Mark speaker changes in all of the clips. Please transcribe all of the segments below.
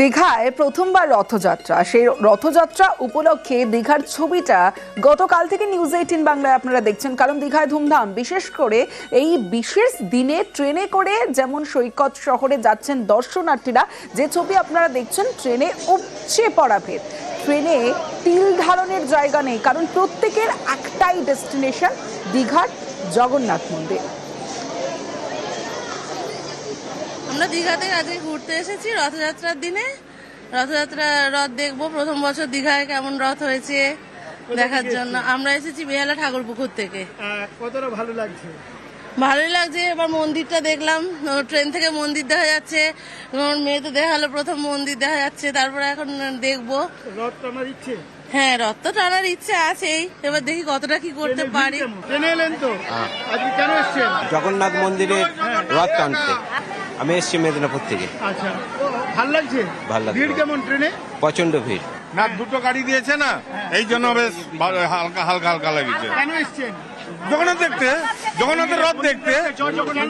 Speaker 1: দীঘায় প্রথমবার রথযাত্রা। সেই রথযাত্রা উপলক্ষে দীঘার ছবিটা গতকাল থেকে নিউজ এইটিন বাংলায় আপনারা দেখছেন। কারণ দীঘায় ধুমধাম। বিশেষ করে এই বিশেষ দিনে ট্রেনে করে যেমন সৈকত শহরে যাচ্ছেন দর্শনার্থীরা, যে ছবি আপনারা দেখছেন ট্রেনে উপচে পড়া ভেদ। ট্রেনে তিল ধারণের জায়গা নেই, কারণ প্রত্যেকের একটাই ডেস্টিনেশন দীঘার জগন্নাথ মন্দির।
Speaker 2: আমরা দীঘাতে আজকে ঘুরতে এসেছি রথযাত্রার দিনে। রথযাত্রা রথ দেখব। প্রথম বছর দীঘায় কেমন রথ হয়েছে দেখার জন্য। আমরা এসেছি বেহালা ঠাকুর পুকুর থেকে
Speaker 3: কতটা ভালো লাগছে?
Speaker 2: ভালোই লাগছে। এবার মন্দিরটা দেখলাম। ট্রেন থেকে মন্দির দেখা যাচ্ছে। আমার মেয়ে তো দেখাল প্রথম মন্দির দেখা যাচ্ছে। তারপরে এখন দেখব।
Speaker 3: রথ টানার ইচ্ছে?
Speaker 2: হ্যাঁ রথ তো টানার ইচ্ছে আছেই। এবার দেখি কতটা কি করতে পারি।
Speaker 3: ট্রেনে এলেন তো? আজকে কেন এসছেন?
Speaker 4: জগন্নাথ মন্দিরে রথ টানতে। আমি এসছি মেদিনীপুর থেকে।
Speaker 3: আচ্ছা। ভালো লাগছে?
Speaker 4: ভালো লাগছে।
Speaker 3: ভিড় কেমন ট্রেনে?
Speaker 4: প্রচণ্ড ভিড়।
Speaker 5: না দুটো গাড়ি দিয়েছে না? এই জন্য বেশ হালকা হালকা হালকা লাগছে।
Speaker 3: কেন এসছেন?
Speaker 5: জগন্নাথ দেখতে জগন্নাথের রথ দেখতে।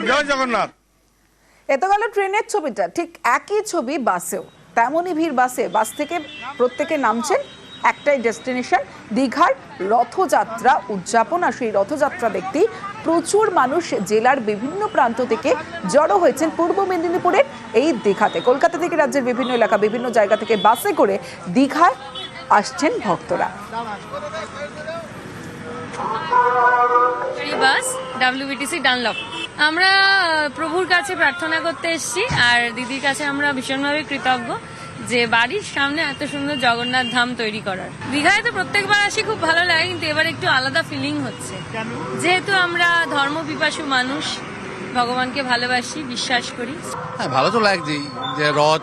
Speaker 5: জয় জগন্নাথ।
Speaker 1: এত গেল ট্রেনের ছবিটা। ঠিক একই ছবি বাসেও। তেমনই ভিড় বাসে। বাস থেকে প্রত্যেকে নামছেন। একটাই ডেস্টিনেশন দীঘার রথযাত্রা উদযাপন। আর সেই রথযাত্রা দেখতেই প্রচুর মানুষ জেলার বিভিন্ন প্রান্ত থেকে জড়ো হয়েছেন পূর্ব মেদিনীপুরের এই দীঘাতে। কলকাতা থেকে রাজ্যের বিভিন্ন এলাকা, বিভিন্ন জায়গা থেকে বাসে করে দীঘায় আসছেন ভক্তরা।
Speaker 6: ডাব্লিউবিটিসি ডানলপ আমরা প্রভুর কাছে প্রার্থনা করতে এসেছি, আর দিদির কাছে আমরা ভীষণভাবে কৃতজ্ঞ। যে বাড়ির সামনে এত সুন্দর জগন্নাথ ধাম তৈরি করার। দীঘায় তো প্রত্যেকবার আসি খুব ভালো লাগে কিন্তু এবার একটু আলাদা ফিলিং হচ্ছে। যেহেতু আমরা ধর্ম পিপাসু মানুষ ভগবানকে ভালোবাসি বিশ্বাস করি।
Speaker 7: হ্যাঁ ভালো তো লাগছেই যে রথ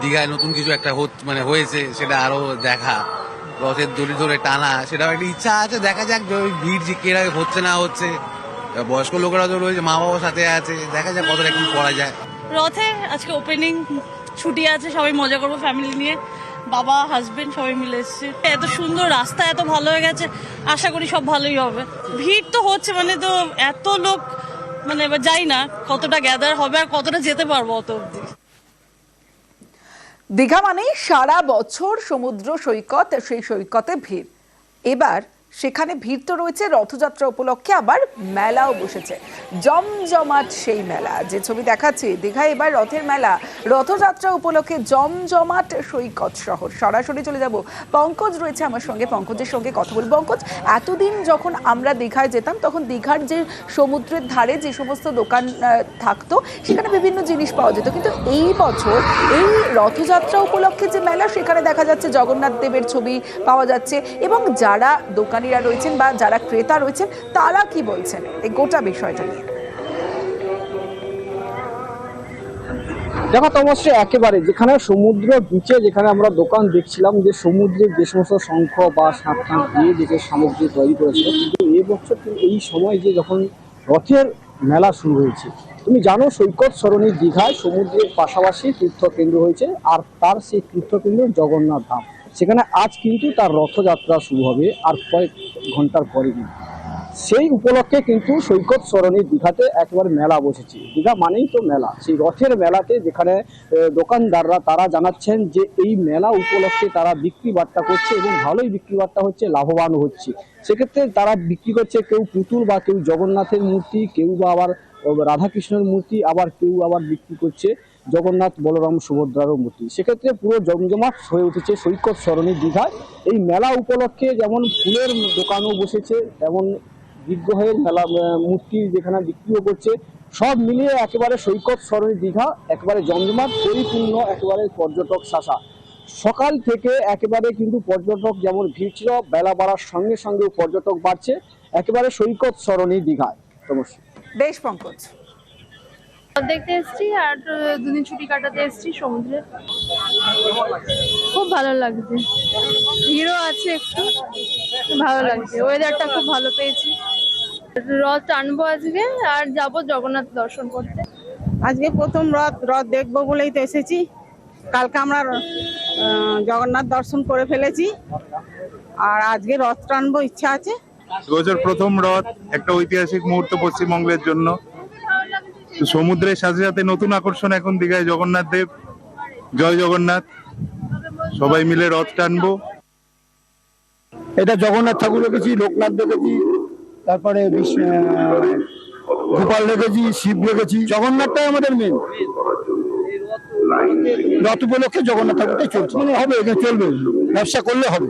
Speaker 7: দীঘায় নতুন কিছু একটা হত- মানে হয়েছে সেটা আরও দেখা। রথের দড়ি ধরে টানা সেটাও একটা ইচ্ছা আছে দেখা যাক যে ওই ভিড় যে কেরা হচ্ছে না হচ্ছে। বয়স্ক লোকেরা তো রয়েছে মা বাবার সাথে আছে দেখা যাক কতটা কি করা যায়।
Speaker 2: রথে আজকে ওপেনিং ছুটি আছে, সবাই মজা করব ফ্যামিলি নিয়ে। বাবা হাজবেন্ড সবাই মিলে এসছে। এত সুন্দর রাস্তা, এত ভালো হয়ে গেছে। আশা করি সব ভালোই হবে। ভিড় তো হচ্ছে মানে তো এত লোক মানে এবার যাই না, কতটা গ্যাদার হবে আর কতটা যেতে পারব অত অব্দি
Speaker 1: দীঘা মানেই সারা বছর সমুদ্র সৈকত সেই সৈকতে ভিড়। এবার সেখানে ভিড় তো রয়েছে, রথযাত্রা উপলক্ষে আবার মেলাও বসেছে। জমজমাট সেই মেলা, যে ছবি দেখাচ্ছি, দীঘায় এবার রথের মেলা। রথযাত্রা উপলক্ষে জমজমাট সৈকত শহর। সরাসরি চলে যাব। পঙ্কজ রয়েছে আমার সঙ্গে। পঙ্কজের সঙ্গে কথা বলব। পঙ্কজ, এতদিন যখন আমরা দীঘায় যেতাম, তখন দীঘার যে সমুদ্রের ধারে যে সমস্ত দোকান থাকতো, সেখানে বিভিন্ন জিনিস পাওয়া যেত। কিন্তু এই বছর এই রথযাত্রা উপলক্ষে যে মেলা, সেখানে দেখা যাচ্ছে জগন্নাথ দেবের ছবি পাওয়া যাচ্ছে। এবং যারা দোকানিরা রয়েছেন বা যারা ক্রেতা রয়েছেন, তারা কি বলছেন? এই গোটা বিষয়টা নিয়ে।
Speaker 8: দেখো, তো অবশ্যই একেবারে যেখানে সমুদ্র বিচে যেখানে আমরা দোকান দেখছিলাম যে সমুদ্রের যে সমস্ত শঙ্খ বা টান দিয়ে যে সামগ্রী তৈরি করেছিল, কিন্তু এবছর কিন্তু এই সময় যে যখন রথের মেলা শুরু হয়েছে, তুমি জানো সৈকত সরণী দীঘায় সমুদ্রের পাশাপাশি তীর্থকেন্দ্র হয়েছে, আর তার সেই তীর্থকেন্দ্র জগন্নাথ ধাম। সেখানে আজ কিন্তু তার রথযাত্রা শুরু হবে আর কয়েক ঘণ্টার পরে কিন্তু। সেই উপলক্ষে কিন্তু সৈকত সরণী দীঘাতে একবার মেলা বসেছে। দীঘা মানেই তো মেলা। সেই রথের মেলাতে যেখানে দোকানদাররা তারা জানাচ্ছেন যে এই মেলা উপলক্ষে তারা বিক্রি বার্তা করছে এবং ভালোই বিক্রি বার্তা হচ্ছে, লাভবান হচ্ছে। সেক্ষেত্রে তারা বিক্রি করছে কেউ পুতুল বা কেউ জগন্নাথের মূর্তি, কেউ বা আবার রাধাকৃষ্ণের মূর্তি, আবার কেউ আবার বিক্রি করছে। জগন্নাথ, বলরাম সুভদ্রারও মূর্তি। সেক্ষেত্রে পুরো জমজমাট হয়ে উঠেছে সৈকত সরণী দীঘায়। এই মেলা উপলক্ষে যেমন ফুলের দোকানও বসেছে, তেমন বিগ্রহের মেলা মূর্তি যেখানে বিক্রিও করছে। সব মিলিয়ে একেবারে সৈকত সরণী দীঘা, একেবারে জমজমাট, পরিপূর্ণ একেবারে পর্যটক শাসা সকাল থেকে একেবারে কিন্তু পর্যটক যেমন ভিড় ছিল বেলা বাড়ার সঙ্গে সঙ্গে পর্যটক বাড়ছে, একেবারে সৈকত সরণী দীঘায়। অবশ্যই
Speaker 1: বেশ পঙ্কজ।
Speaker 9: দেখতে এসেছি আর দুদিন ছুটি কাটাতে এসেছি সমুদ্রে। খুব ভালো লাগছে। ভিড়ও আছে একটু। ভালো লাগছে। ওয়েদারটা খুব ভালো পেয়েছি। রথ টানবো আজকে আর যাব জগন্নাথ দর্শন করতে।
Speaker 10: আজকে প্রথম রথ রথ দেখব বলেই তো এসেছি। কালকে আমরা আহ, জগন্নাথ দর্শন করে ফেলেছি। আর আজকে রথ টানবো ইচ্ছা আছে।
Speaker 5: বছর প্রথম রথ একটা ঐতিহাসিক মুহূর্ত পশ্চিমবঙ্গের জন্য। সমুদ্রের সাথে সাথে নতুন আকর্ষণ এখন দীঘায় জগন্নাথ দেব। জয় জগন্নাথ। সবাই মিলে রথ টানবো।
Speaker 11: এটা জগন্নাথ ঠাকুর রেখেছি লোকনাথ রেখেছি তারপরে গোপাল রেখেছি শিব রেখেছি। জগন্নাথটাই আমাদের মেন রথ উপলক্ষে জগন্নাথ ঠাকুরটাই চলছে। মানে হবে এখানে চলবে। ব্যবসা করলে হবে।